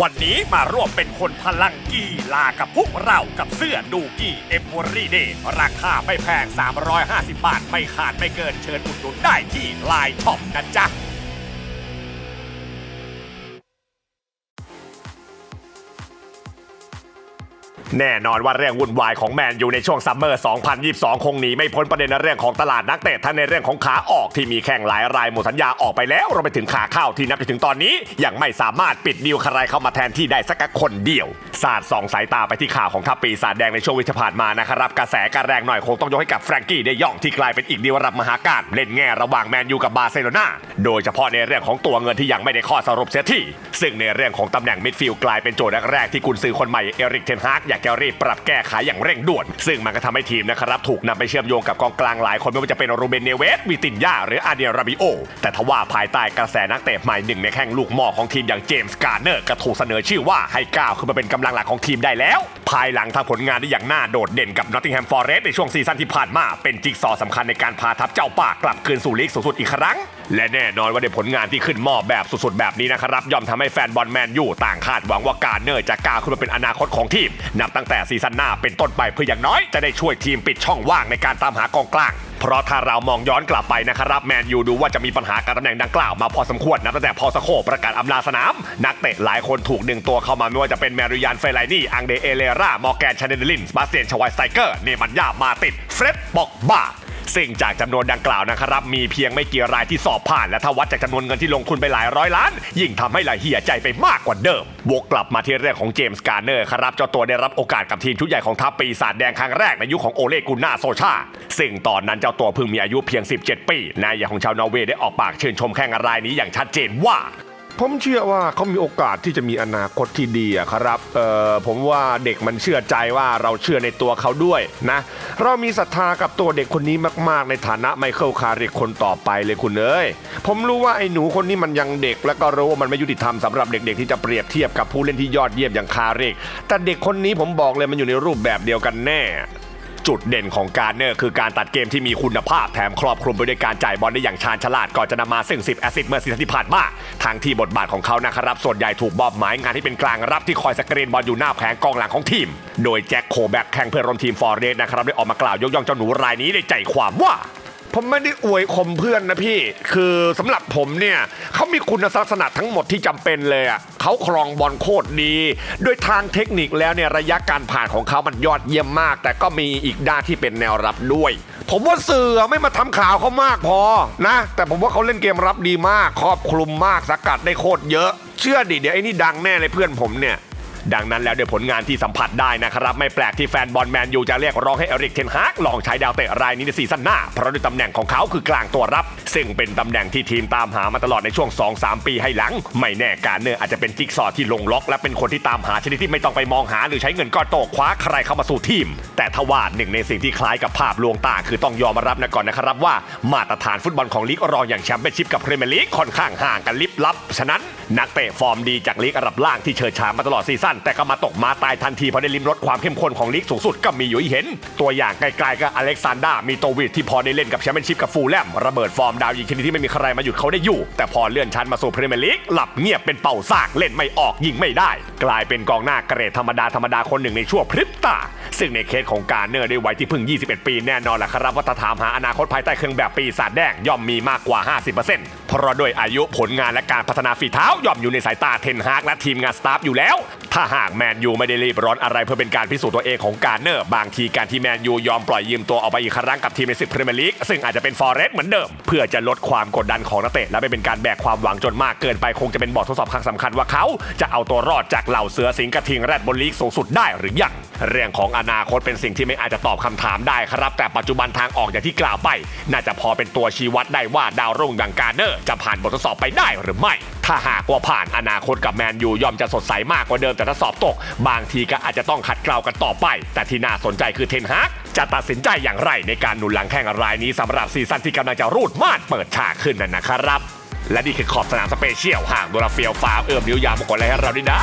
วันนี้มาร่วมเป็นคนพลังกีฬากับพวกเรากับเสื้อดูกี้เอม o รีเดย์ราคาไม่แพง 350 บาท ไม่ขาดไม่เกินเชิญอุดหนุนได้ที่ไลน์ช็อปนะจ๊ะ แน่นอนว่าเรื่องวุ่นวายของแมนยูในช่วงซัมเมอร์ 2022 คงหนีไม่พ้นประเด็นในเรื่องของตลาดนักเตะทั้งในเรื่องของขาออกที่มีแข่งหลายรายหมดสัญญาออกไปแล้วรวมไปถึงขาเข้าที่นับไปถึงตอนนี้ ยังไม่สามารถปิดดีลใครเข้ามาแทนที่ได้สักคนเดียว สาดส่องสายตาไปที่ข่าวของทัพปีศาจแดงในช่วงวิที่ผ่านมานะครับกระแสการแรงหน่อยคงต้องยกให้กับแฟรงกี้เดย่องที่กลายเป็นอีกดีลระดับมหาการเล่นแง่ระหว่างแมนยูกับบาร์เซโลนาโดยเฉพาะในเรื่องของตัวเงินที่ยังไม่ได้ข้อสรุปเสียทีซึ่งในเรื่องของตำแหน่งมิดฟิลด์กลายเป็นโจทย์แรกๆที่กุนซือคนใหม่เอริกเทนฮากอยากจะรีบปรับแก้ไขอย่างเร่งด่วน ซึ่งมันก็ทำให้ทีมนะครับถูกนำไปเชื่อมโยงกับกองกลางหลายคนไม่ว่าจะเป็นโรเบนเนเวสวิตินยาหรืออาเดียราบิโอแต่ทว่าภายใต้กระแสนักเตะใหม่หนึ่งในแข้งลูกหม้อของทีมอย่างเจมส์การ์เนอร์ก็ถูกเสนอชื่อว่าให้ก้าวขึ้นมาเป็นกำลังหลักของทีมได้แล้ว ภายหลังทำผลงานได้อย่างน่าโดดเด่นกับนอตติงแฮมฟอร์เรสในช่วงซีซั่นที่ผ่านมา เป็นจิ๊กซอสำคัญในการพาทัพเจ้าป่ากลับคืนสู่ลีกสูงสุดอีกครั้ง และแน่นอนว่าในผลงานที่ขึ้นหม้อแบบสุดๆแบบนี้นะครับย่อมทำให้แฟนบอลแมนยูต่างคาดหวังว่าการเนอร์จะก้าวขึ้นมาเป็นอนาคตของทีมนับตั้งแต่ซีซั่นหน้าเป็นต้นไปเพื่ออย่างน้อยจะได้ช่วยทีมปิดช่องว่างในการตามหากองกลาง เพราะถ้าเรามองย้อนกลับไปนะครับแมนยูดูว่าจะมีปัญหาการตำแหน่งดังกล่าวมาพอสมควรนับตั้งแต่พอสโคประกาศอำลาสนาม นักเตะหลายคนถูกดึงตัวเข้ามาไม่ว่าจะเป็นแมริยานเฟลไลนี่อังเดเอเลรามอร์แกนชาเดนลินสบาสเตียนชวายสไตเกอร์เนมันยามาติดเฟร็ดบอกบ้า ซึ่งจากจำนวนดังกล่าวนะครับ มีเพียงไม่กี่รายที่สอบผ่าน และถ้าวัดจากจำนวนเงินที่ลงทุนไปหลายร้อยล้าน ยิ่งทำให้หลายเหียใจไปมากกว่าเดิม วกกลับมาที่เรื่องของเจมส์การ์เนอร์ครับเจ้าตัวได้รับโอกาสกับทีมชุดใหญ่ของทัพปีศาจแดงครั้งแรกในยุคของโอเลกุน่าโซชา ซึ่งตอนนั้นเจ้าตัวเพิ่งมีอายุเพียง 17 ปีนายใหญ่ของชาวนอร์เวย์ได้ออกปากชื่นชมแข่งรายนี้อย่างชัดเจนว่า ผมเชื่อว่าเขามีโอกาสที่จะมีอนาคตที่ดีอะครับเอ่อผมว่าเด็กมันเชื่อใจว่าเราเชื่อในตัวเขาด้วยนะ เรามีศรัทธากับตัวเด็กคนนี้มาก ๆ ในฐานะไมเคิลคาริกคนต่อไปเลยคุณเอ้ยผมรู้ว่าไอ้หนูคนนี้มันยังเด็ก แล้วก็รู้ว่ามันไม่ยุติธรรมสำหรับเด็กๆที่จะเปรียบเทียบกับผู้เล่นที่ยอดเยี่ยมอย่างคาริกแต่เด็กคนนี้ผมบอกเลยมันอยู่ในรูปแบบเดียวกันแน่ จุดเด่นของการเนอร์คือการตัดเกมที่มีคุณภาพแถมครอบคลุมไปด้วยการจ่ายบอลได้อย่างชาญฉลาดก่อนจะนำมาซึ่ง 10 แอสซิสต์เมื่อซีซั่นที่ผ่านมาทางที่บทบาทของเขานะครับส่วนใหญ่ถูกบอบหมายงานที่เป็นกลางรับที่คอยสกรีนบอลอยู่หน้าแผงกองหลังของทีม โดยแจ็คโคแบ็กแข่งเพื่อร่วมทีมฟอร์เรสนะครับได้ออกมากล่าวยกย่องเจ้าหนูรายนี้ในใจความว่า ผมไม่ได้อวยคมเพื่อนนะพี่ คือสำหรับผมเนี่ยเขามีคุณลักษณะทั้งหมดที่จำเป็นเลยอะเขาครองบอลโคตรดี ด้วยทางเทคนิคแล้วเนี่ยระยะการผ่านของเขามันยอดเยี่ยมมาก แต่ก็มีอีกด้านที่เป็นแนวรับด้วย ผมว่าสื่อไม่มาทำข่าวเขามากพอนะ แต่ผมว่าเขาเล่นเกมรับดีมาก ครอบคลุมมากสกัดได้โคตรเยอะ เชื่อดิเดี๋ยวไอ้นี่ดังแน่เลยเพื่อนผมเนี่ย ดังนั้นแล้วด้วยผลงานที่สัมผัสได้นะครับ ไม่แปลกที่แฟนบอลแมนยูจะเรียกร้องให้เอริกเทนฮากลองใช้ดาวเตะรายนี้ในซีซั่นหน้า เพราะด้วยตำแหน่งของเขาคือกลางตัวรับ ซึ่งเป็นตำแหน่งที่ทีมตามหามาตลอดในช่วง 2-3 ปีให้หลัง ไม่แน่การเนอร์อาจจะเป็นจิ๊กซอที่ลงล็อก และเป็นคนที่ตามหาชนิดที่ไม่ต้องไปมองหาหรือใช้เงินก้อนโตคว้าใครเข้ามาสู่ทีม แต่ทว่าหนึ่งในสิ่งที่คล้ายกับภาพลวงตาคือต้องยอมรับนะก่อนนะครับว่า มาตรฐานฟุตบอลของลีกรองอย่างแชมเปี้ยนชิพกับพรีเมียร์ลีกค่อนข้างห่างกันลิบลับ ฉะนั้นนักเตะฟอร์มดีจากลีกระดับล่างที่เชิดฉามาตลอดซีซั่นแต่ก็มาตกมาตายทันทีเพราะได้ลิ้มรสความเข้มข้นของลีกสูงสุดก็มีอยู่ให้เห็น ตัวอย่างไกลๆก็อเล็กซานดามีโตวิดที่พอได้เล่นกับแชมเปี้ยนชิพกับฟูลแลมระเบิดฟอร์มดาวยิงชนิดที่ไม่มีใครมาหยุดเขาได้อยู่ แต่พอเลื่อนชั้นมาสู่พรีเมียร์ลีกหลับเงียบเป็นเป่าซากเล่นไม่ออกยิงไม่ได้ กลายเป็นกองหน้าเกรดธรรมดาธรรมดาคนหนึ่งในชั่วพริบตา ซึ่งในเคสของการเนอร์ได้วัยที่เพิ่ง 21 ปีแน่นอนแหละครับว่าถ้าถามหาอนาคตภายใต้เครื่องแบบปีศาจแดงย่อมมีมากกว่า 50%เพราะด้วยอายุผลงานและการพัฒนาฝีเท้าย่อมอยู่ในสายตาเทนฮากและทีมงานสตาฟอยู่แล้วถ้าหากแมนยูไม่ได้รีบร้อนอะไรเพื่อเป็นการพิสูจน์ตัวเองของการเนอร์บางทีการที่แมนยูยอมปล่อยยืมตัวออกไปอีกครั้งกับทีมในศึกพรีเมียร์ลีกซึ่งอาจจะเป็นฟอร์เรสต์เหมือนเดิม เพื่อจะลดความกดดันของนักเตะและไม่เป็นการแบกความหวังจนมากเกินไปคงจะเป็นบททดสอบครั้งสำคัญว่าเขาจะเอาตัวรอดจากเหล่าเสือสิงห์กระทิงแรดบนลีกสูงสุดได้หรือยังเรื่องของอนาคตเป็นสิ่งที่ไม่อาจจะตอบคำถามได้ครับ แต่ปัจจุบันทางออกอย่างที่กล่าวไป น่าจะพอเป็นตัวชี้วัดได้ว่าดาวรุ่งดังการเนอร์จะผ่านบททดสอบไปได้หรือไม่ ถ้าหากว่าผ่านอนาคตกับแมนยูย่อมจะสดใสมากกว่าเดิมแต่ถ้าสอบตก บางทีก็อาจจะต้องขัดเกลากันต่อไป แต่ที่น่าสนใจคือเทนฮากจะตัดสินใจอย่างไรในการหนุนหลังแข่งรายนี้สำหรับซีซั่นที่กำลังจะรูดม่านเปิดฉากขึ้นนั่นนะครับ และนี่คือขอบสนามสเปเชียลห่างโดราเฟียลฟาวเอิมนิ้วยาวมากกว่าอะไรให้เราดีนะ